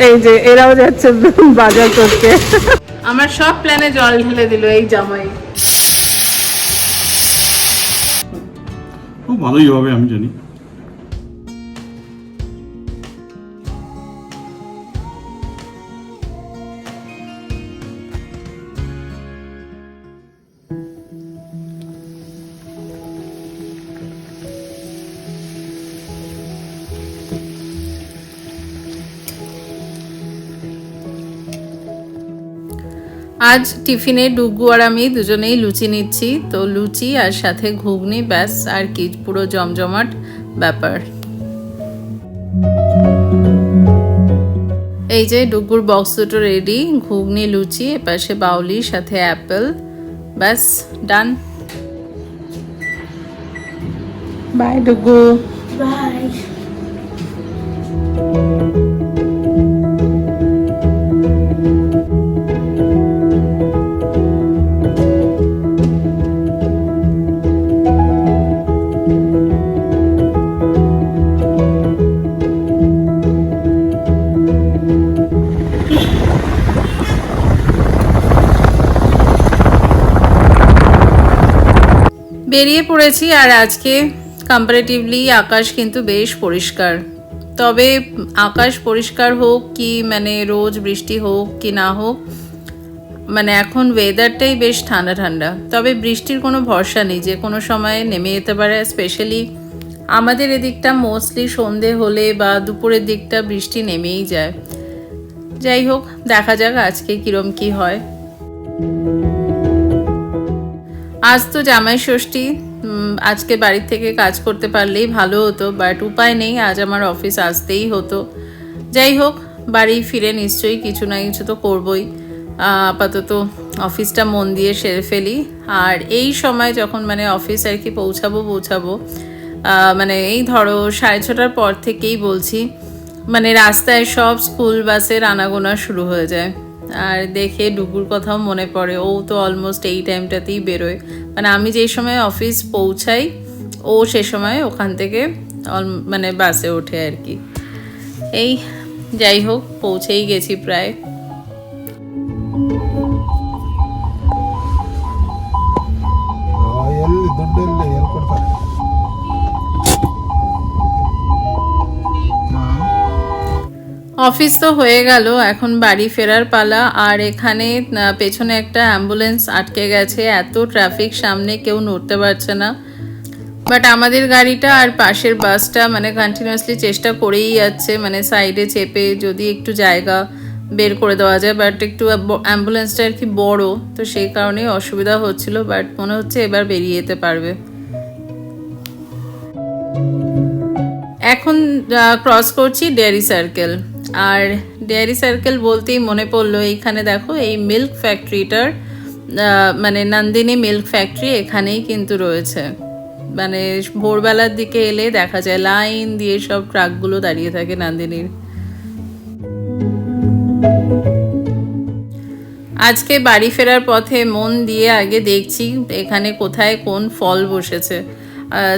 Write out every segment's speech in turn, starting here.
এই যে এরাও যাচ্ছে বাজার করতে। আমার সব প্ল্যানে জল ঢেলে দিল এই জামাই। খুব ভালোই হবে আমি জানি। আজ টিফিনে ডুগু আর আমি দুজনেই লুচি নিচ্ছি তো লুচি আর সাথে ঘুগনি ব্যাস আর কি পুরো জমজমাট ব্যাপার। এই যে ডুগুর বক্স দুটো রেডি ঘুগনি লুচি এপাশে বাউলি সাথে অ্যাপেল ব্যাস ডান। বাই ডুগু। Bye. বেরিয়ে পড়েছি আর আজকে কম্পারেটিভলি আকাশ কিন্তু বেশ পরিষ্কার। তবে আকাশ পরিষ্কার হোক কি মানে রোজ বৃষ্টি হোক কি না হোক মানে এখন ওয়েদারটাই বেশ ঠান্ডা ঠান্ডা। তবে বৃষ্টির কোনো ভরসা নেই, যে কোনো সময় নেমে যেতে পারে স্পেশালি আমাদের এদিকটা মোস্টলি সন্ধে হলে বা দুপুরের দিকটা বৃষ্টি নেমেই যায়। যাই হোক, দেখা যাক আজকে কিরম কি হয়। আজ তো জামাই ষষ্ঠী আজকে বাড়ির থেকে কাজ করতে পারলেই ভালো হতো বাট উপায় নেই, আজ আমার অফিস আসতেই হতো। যাই হোক, বাড়ি ফিরে নিশ্চয়ই কিছু না কিছু তো করবই। আপাতত অফিসটা মন দিয়ে সেরে ফেলি। আর এই সময় যখন মানে অফিস আর কি পৌঁছাবো পৌঁছাবো মানে এই ধরো সাড়ে ছটার পর থেকেই বলছি মানে রাস্তায় সব স্কুল বাসের আনাগোনা শুরু হয়ে যায়। আর দেখে ডুবুর কথাও মনে পড়ে। ও তো অলমোস্ট এই টাইমটাতেই বেরোয়। মানে আমি যেই সময় অফিস পৌঁছাই, ও সে সময় ওখান থেকে মানে বাসে ওঠে আর কি। এই, যাই হোক, পৌঁছেই গেছি প্রায়। অফিস তো হয়ে গেল, এখন বাড়ি ফেরার পালা। আর এখানে পেছনে একটা অ্যাম্বুলেন্স আটকে গেছে, এত ট্রাফিক সামনে কেউ নড়তে পারছে না। বাট আমাদের গাড়িটা আর পাশের বাসটা মানে কন্টিনিউয়াসলি চেষ্টা করেই যাচ্ছে মানে সাইডে চেপে যদি একটু জায়গা বের করে দেওয়া যায়। বাট একটু অ্যাম্বুলেন্সটা আর কি বড়, তো সেই কারণেই অসুবিধা হচ্ছিল, বাট মনে হচ্ছে এবার বেরিয়ে যেতে পারবে। এখন ক্রস করছি ডেয়ারি সার্কেল আর ডেয়ারি সার্কেল বলতেই মনে পড়ল, এইখানে দেখো এই মিল্ক ফ্যাক্টরিটার মানে নন্দিনী মিল্ক ফ্যাক্টরি এখানেই কিন্তু রয়েছে। মানে ভোরবেলার দিকে এলে দেখা যায় লাইন দিয়ে সব ট্রাকগুলো দাঁড়িয়ে থাকে নন্দিনীর আজকে বাড়ি ফেরার পথে মন দিয়ে আগে দেখছি এখানে কোথায় কোন ফল বসেছে।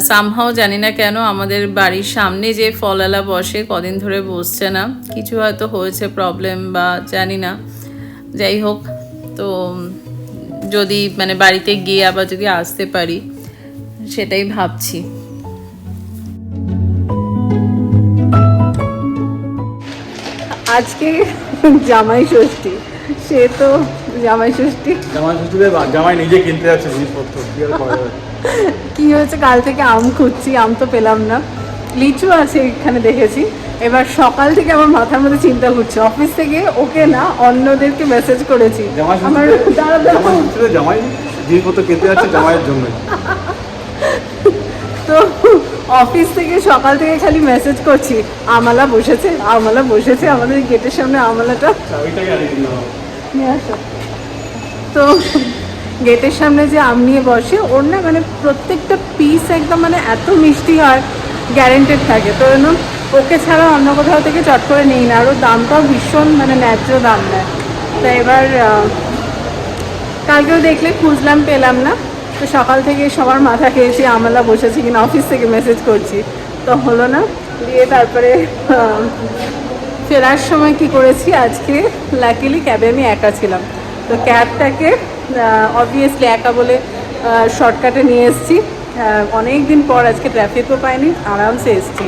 সামহাও জানি না কেন আমাদের বাড়ির সামনে যে ফলওয়ালা বসে কদিন ধরে বসছে না কিছু হয়তো হয়েছে প্রবলেম বা জানি না। যাই হোক তো যদি মানে বাড়িতে গিয়ে আবার যদি আসতে পারি সেটাই ভাবছি। আজকে জামাই ষষ্ঠী সে তো জামাই ষষ্ঠী। জামাই ষষ্ঠীতে জামাই নিজে কিনতে যাচ্ছে জিনিসপত্র কি আর করা যাবে কি হয়েছে? কাল থেকে আম খুঁজছি আম তো পেলাম না। লিচু আছে এখানে দেখেছি। এবার সকাল থেকে আমার মাথার মধ্যে চিন্তা ঘুরছে। অফিস থেকে ওকে না অন্যদেরকে মেসেজ করেছি। আমার দাঁড়া দাঁড়া জামাই জিনিসপত্র কিনতে যাচ্ছে জামাইয়ের জন্য। তো অফিস থেকে সকাল থেকে খালি মেসেজ করছি। আমালা বসেছে আমালা বসেছে আমাদের গেটের সামনে আমালাটা। আসো। তো গেটের সামনে যে আম নিয়ে বসে, ওর না মানে প্রত্যেকটা পিস একদম মানে এত মিষ্টি হয় গ্যারেন্টেড থাকে। তো জন্য ওকে ছাড়া অন্য কোথাও থেকে চট করে নিই না, আর ওর দামটাও ভীষণ মানে ন্যায্য দাম নেয়। তো এবার কালকেও দেখলে খুঁজলাম, পেলাম না। তো সকাল থেকে সবার মাথা খেয়েছি, আমলা বসেছি কিনা অফিস থেকে মেসেজ করছি। তো হলো না, দিয়ে তারপরে ফেরার সময় কি করেছি? আজকে লাকিলি ক্যাবে আমি একা ছিলাম। তো ক্যাবটাকে অবভিয়াসলি একা বলে শর্টকাটে নিয়ে এসেছি। অনেক দিন পর আজকে ট্রাফিকও পাইনি, আরামসে এসেছি।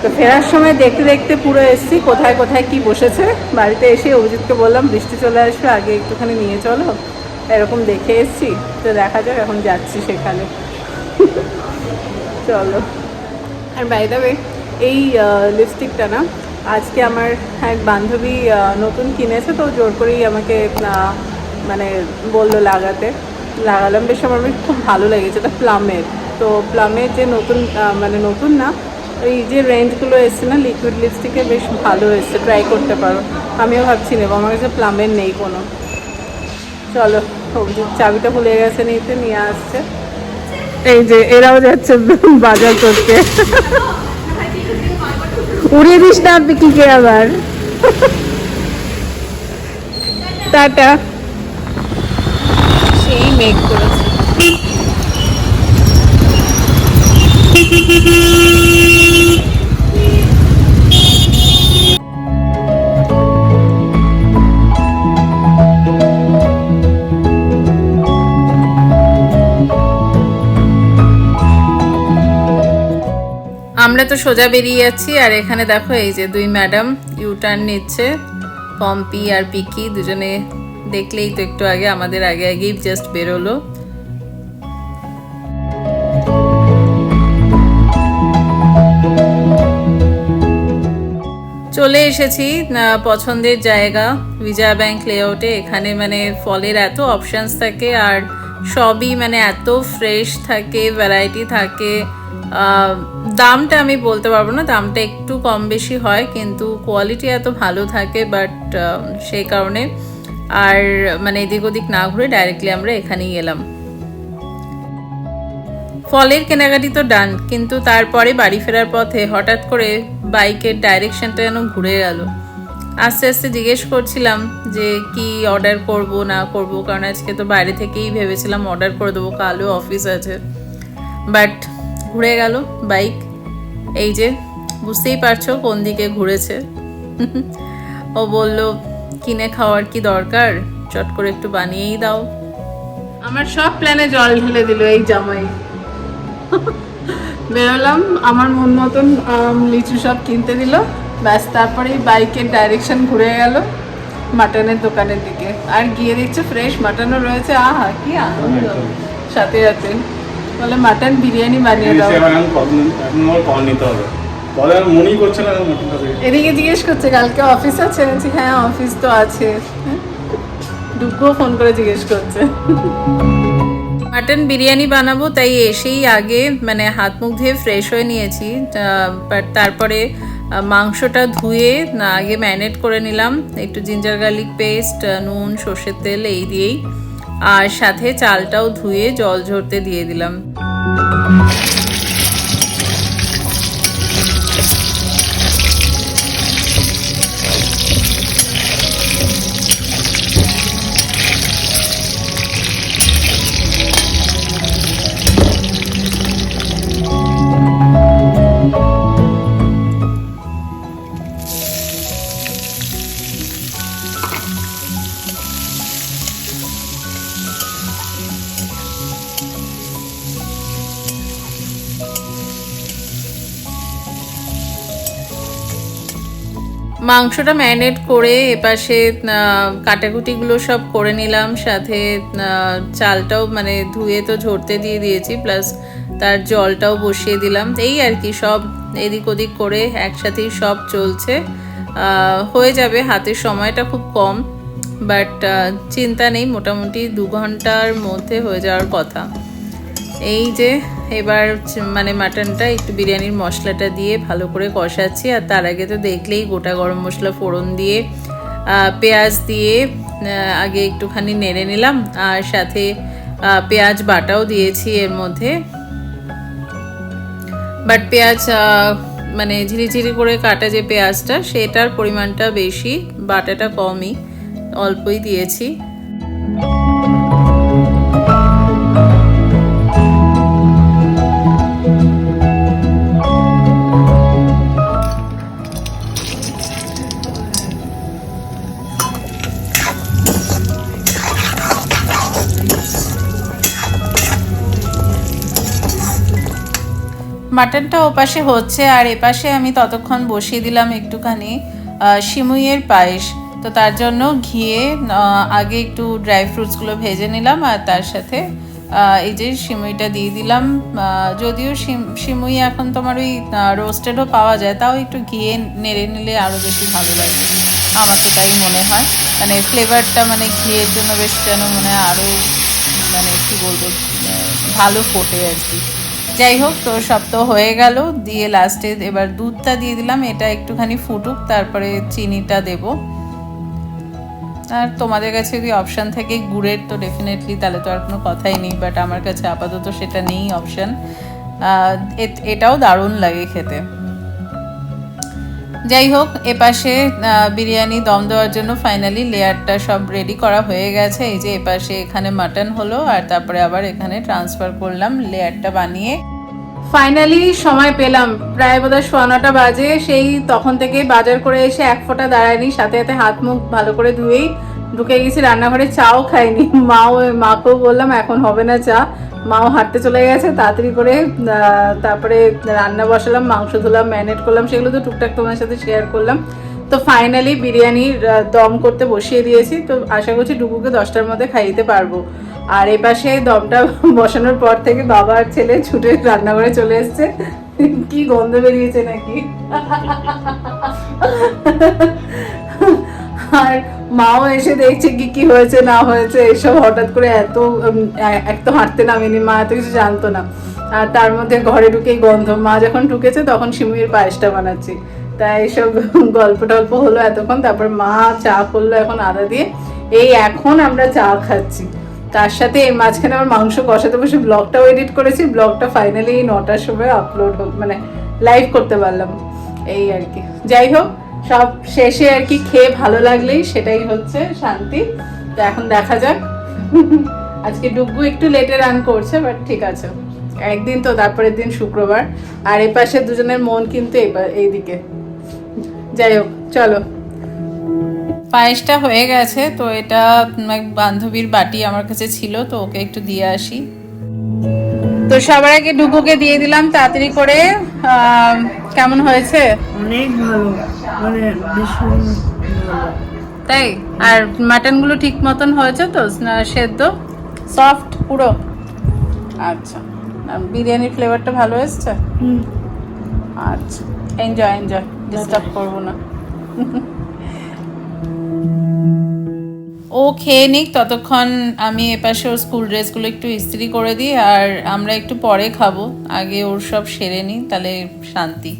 তো ফেরার সময় দেখতে দেখতে পুরো এসেছি, কোথায় কোথায় কি বসেছে। বাড়িতে এসে অভিজিৎকে বললাম, বৃষ্টি চলে আসবে, আগে একটুখানি নিয়ে চলো। এরকম দেখে এসেছি। তো দেখা যাক, এখন যাচ্ছি সেখানে। চলো। আর বাই দ্য ওয়ে এই লিপস্টিকটা না, আজকে আমার এক বান্ধবী নতুন কিনেছে, তো জোর করেই আমাকে মানে বলল লাগাতে। লাগালাম, বেশ আমার খুব ভালো লেগেছে, এটা প্লামের তো প্লামের যে নতুন মানে নতুন না, এই যে রেঞ্জগুলো এসছে না লিকুইড লিপস্টিকে বেশ ভালো এসছে ট্রাই করতে পারো। আমিও ভাবছি নেব, আমার কাছে প্লামের নেই কোনো। চলো চাবিটা ভুলে গেছে, নিতে, নিয়ে আসছে। এই যে, এরাও যাচ্ছে বাজার করতে। উড়িয়ে দিস না পিকিকে আবার? টাটা। মেঘ করেছে আমরা তো সোজা বেরিয়ে যাচ্ছি আর এখানে দেখো এই যে দুই ম্যাডাম ইউটার্ন নিচ্ছে পম্পি আর পিকি দুজনে দেখলেই তো একটু আগে, আমাদের আগে আগেই জাস্ট বেরোলো। চলে এসেছি পছন্দের জায়গা বিজয়া ব্যাংক লেআউটে এখানে মানে ফলের এত অপশানস থাকে আর সবই মানে এত ফ্রেশ থাকে ভ্যারাইটি থাকে। দামটা আমি বলতে পারব না, দামটা একটু কম বেশি হয়, কিন্তু কোয়ালিটি এত ভালো থাকে বাট সেই কারণে। আর মানে এদিক ওদিক না ঘুরে ডাইরেক্টলি আমরা এখানেই এলাম ফলের কেনাকাটি তো ডান কিন্তু তারপরে বাড়ি ফেরার পথে হঠাৎ করে বাইকের ডাইরেকশনটা যেন ঘুরে গেল। আস্তে আস্তে জিজ্ঞেস করছিলাম যে কি অর্ডার করব, না করব, কারণ আজকে তো বাইরে থেকেই ভেবেছিলাম অর্ডার করে দেবো, কালও অফিস আছে। বাট ঘুরে গেল বাইক এই যে, বুঝতেই পারছ কোন দিকে ঘুরেছে। ও বলল কিনে খাওয়ার কি দরকার? চট করে একটু বানিয়েই দাও। আমার সব প্ল্যানে জল ঢেলে দিল এই জামাই। বেরোলাম আমার মন মতন লিচু সব কিনতে দিল। ব্যাস তারপরে বাইকের ডাইরেকশন ঘুরে গেল মাটনের দোকানের দিকে। আর গিয়ে দেখছে ফ্রেশ মাটনও রয়েছে। আহা কি আনন্দ। সাথে সাথে। বলে মাটন বিরিয়ানি বানিয়ে দাও। কল নিতে হবে। কলে আর মনেই করছে না মটনটা থেকে। এদিকে জিজ্ঞেস করছে কালকে অফিস আছে? বলছি, হ্যাঁ অফিস তো আছে। ফোন করে জিজ্ঞেস করছে। মাটন বিরিয়ানি বানাবো তাই এসেই আগে মানে হাত মুখ ধুয়ে ফ্রেশ হয়ে নিয়েছি। বাট তারপরে মাংসটা ধুয়ে না আগে ম্যারিনেট করে নিলাম। একটু জিঞ্জার গার্লিক পেস্ট নুন সর্ষের তেল এই দিয়েই। আর সাথে চালটাও ধুয়ে জল ঝরতে দিয়ে দিলাম। মাংসটা ম্যারিনেট করে এপাশে কাটাকুটিগুলো সব করে নিলাম, সাথে চালটাও মানে ধুয়ে তো ঝরতে দিয়ে দিয়েছি, প্লাস তার জলটাও বসিয়ে দিলাম। এই আর কি, সব এদিক ওদিক করে একসাথেই সব চলছে। হয়ে যাবে হাতের সময়টা খুব কম, বাট চিন্তা নেই, মোটামুটি দু ঘণ্টার মধ্যে হয়ে যাওয়ার কথা। এই যে এবার মানে মাটনটা একটু বিরিয়ানির মশলাটা দিয়ে ভালো করে কষাচ্ছি, আর তার আগে তো দেখলেই গোটা গরম মশলা ফোড়ন দিয়ে পেঁয়াজ দিয়ে আগে একটুখানি নেড়ে নিলাম, আর সাথে পেঁয়াজ বাটাও দিয়েছি এর মধ্যে। বাট পেঁয়াজ মানে ঝিরিঝিরি করে কাটা যে পেঁয়াজটা, সেটার পরিমাণটা বেশি, বাটাটা কমই, অল্পই দিয়েছি। মাটনটা ওপাশে হচ্ছে আর এপাশে আমি ততক্ষণ বসিয়ে দিলাম একটুখানি আহ, সিমুইয়ের পায়েস। তো তার জন্য ঘিয়ে আগে একটু ড্রাই ফ্রুটসগুলো ভেজে নিলাম আর তার সাথে এই যে সিমুইটা দিয়ে দিলাম। যদিও সিম- সিমুই এখন তোমার ওই রোস্টেডও পাওয়া যায় তাও একটু ঘিয়ে নেড়ে নিলে আরও বেশি ভালো লাগে। আমার তো তাই মনে হয়। মানে ফ্লেভারটা মানে ঘিয়ের জন্য বেশ যেন মনে হয় আরও মানে কী বলব ভালো ফোটে আর কি। যাই হোক, তো সব তো হয়ে গেল। দিয়ে লাস্টে এবার দুধটা দিয়ে দিলাম। এটা একটুখানি ফুটুক, তারপরে চিনিটা দেব। আর তোমাদের কাছে যদি অপশান থাকে গুড়ের, তো ডেফিনেটলি তাহলে তো আর কোনো কথাই নেই বাট আমার কাছে আপাতত সেটা নেই অপশান এটাও দারুণ লাগে খেতে। যাই হোক, এপাশে বিরিয়ানি দম দেওয়ার জন্য ফাইনালি লেয়ারটা সব রেডি করা হয়ে গেছে। এই যে এপাশে এখানে মাটন হলো, আর তারপরে আবার এখানে ট্রান্সফার করলাম লেয়ারটা বানিয়ে। ফাইনালি সময় পেলাম। প্রায় বোধহয় সোয়া নটা বাজে, সেই তখন থেকে বাজার করে এসে এক ফোঁটা দাঁড়ায়নি, সাথে সাথে হাত মুখ ভালো করে ধুয়েই ঢুকে গেছি, রান্নাঘরে চাও খাইনি। মাও, মাকেও বললাম, এখন হবে না চা। মাও হাঁটতে চলে গেছে, তাড়াতাড়ি করে তারপরে রান্না বসালাম, মাংস ধুলাম ম্যানেট করলাম, সেগুলো তো টুকটাক তোমার সাথে শেয়ার করলাম। তো ফাইনালি বিরিয়ানির দম করতে বসিয়ে দিয়েছি, তো আশা করছি ডুগুকে দশটার মধ্যে খাইতে পারব। আর এ পাশে দমটা বসানোর পর থেকে বাবা আর ছেলে ছুটে রান্নাঘরে চলে এসছে। কি গন্ধ বেরিয়েছে নাকি? মাও এসে দেখছে কি কি হয়েছে, না হয়েছে, এসব হঠাৎ করে এত এক তো হাঁটতে নামেনি, মা এত কিছু জানতো না। আর তার মধ্যে ঘরে ঢুকেই গন্ধ, মা যখন ঢুকেছে তখন শিমুয়ের পায়েসটা বানাচ্ছি। তাই এইসব গল্প টল্প হলো এতক্ষণ, তারপর মা চা করল এখন আদা দিয়ে। এই এখন আমরা চা খাচ্ছি। তার সাথে এই মাঝখানে আমার মাংস কষাতে বসে ব্লগটাও এডিট করেছি, ব্লগটা ফাইনালি এই নটার সময় আপলোড হোক মানে লাইভ করতে পারলাম। এই আর কি। যাই হোক সব শেষে আর কি খেয়ে ভালো লাগলেই সেটাই হচ্ছে শান্তি। তো এখন দেখা যাক। আজকে ডুগু একটু লেটে রান করছে বাট ঠিক আছে। একদিন তো, তারপরের দিন শুক্রবার। আর এই পাশে দুজনের মন কিন্তু এইদিকে। যাই হোক, চলো। পায়েসটা হয়ে গেছে, তো এটা এক বান্ধবীর বাটি আমার কাছে ছিল, তো ওকে একটু দিয়ে আসি। তো সবার আগে ডুগুকে দিয়ে দিলাম, তাড়াতাড়ি করে। কেমন হয়েছে? অনেক ভালো। মানে ভীষণ তাই? আর মাটনগুলো ঠিক মতন হয়েছে তো? সেদ্ধ? সফট পুরো? আচ্ছা। বিরিয়ানির ফ্লেভারটা ভালো এসছে? আচ্ছা। এনজয় এনজয় ডিস্টার্ব করব না। ও খেয়ে নিক ততক্ষণ আমি এপাশে ওর স্কুল ড্রেসগুলো একটু ইস্ত্রি করে দিই আর আমরা একটু পরে খাব। আগে ওর সব সেরে নিই তাহলে শান্তি।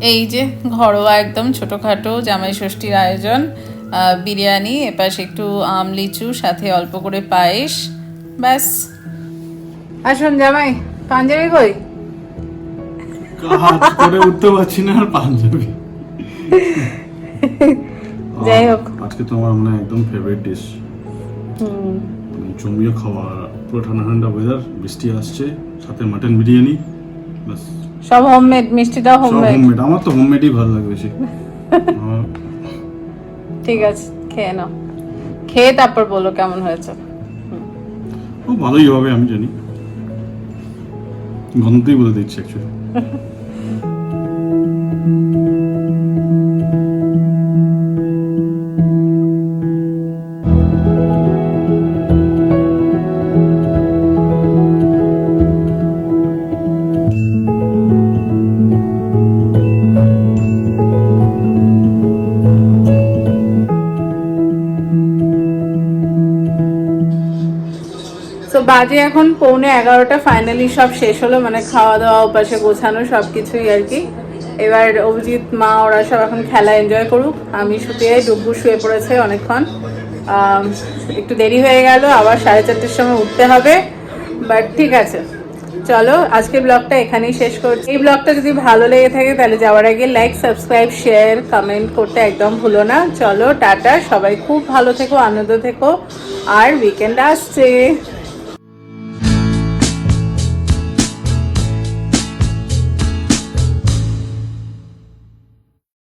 এই যে ঘরোয়া একদম ছোটোখাটো জামাই ষষ্ঠীর আয়োজন বিরিয়ানি এপাশে একটু আম লিচু সাথে অল্প করে পায়েস ব্যাস। আসুন জামাই পাঞ্জাবি কই? হাত করে উঠতে পারছি না আর পাঞ্জাবি। যাই হোক। আজকে তো আমার মানে একদম ফেভারিট ডিশ জমিয়ে খাওয়া পুরো ঠান্ডা ঠান্ডা ওয়েদার বৃষ্টি আসছে সাথে মাটন বিরিয়ানি ব্যাস। সব হোমমেড মিষ্টিটা হোমমেড হোমমেড আমার তো হোমমেডই ভালো লাগে বেশি। ঠিক আছে খেয়ে নাও। খেয়ে তারপর বলো কেমন হয়েছে। খুব ভালোই হবে আমি জানি। গন্ধতেই বলে দিচ্ছি অ্যাকচুয়ালি বাজে এখন পৌনে এগারোটা ফাইনালি সব শেষ হলো মানে খাওয়া দাওয়া ওপাশে গোছানো সব কিছুই আর কি। এবার অভিজিৎ, মা, ওরা সব এখন খেলা এনজয় করুক। আমি শুতে ডুব্বু শুয়ে পড়েছে অনেকক্ষণ। একটু দেরি হয়ে গেল, আবার সাড়ে চারটের সময় উঠতে হবে। বাট ঠিক আছে। চলো আজকের ব্লগটা এখানেই শেষ করছি। এই ব্লগটা যদি ভালো লেগে থাকে, তাহলে যাওয়ার আগে লাইক সাবস্ক্রাইব শেয়ার কমেন্ট করতে একদম ভুলো না। চলো, টাটা, সবাই খুব ভালো থেকো, আনন্দ থেকো। আর উইকেন্ড আসছে।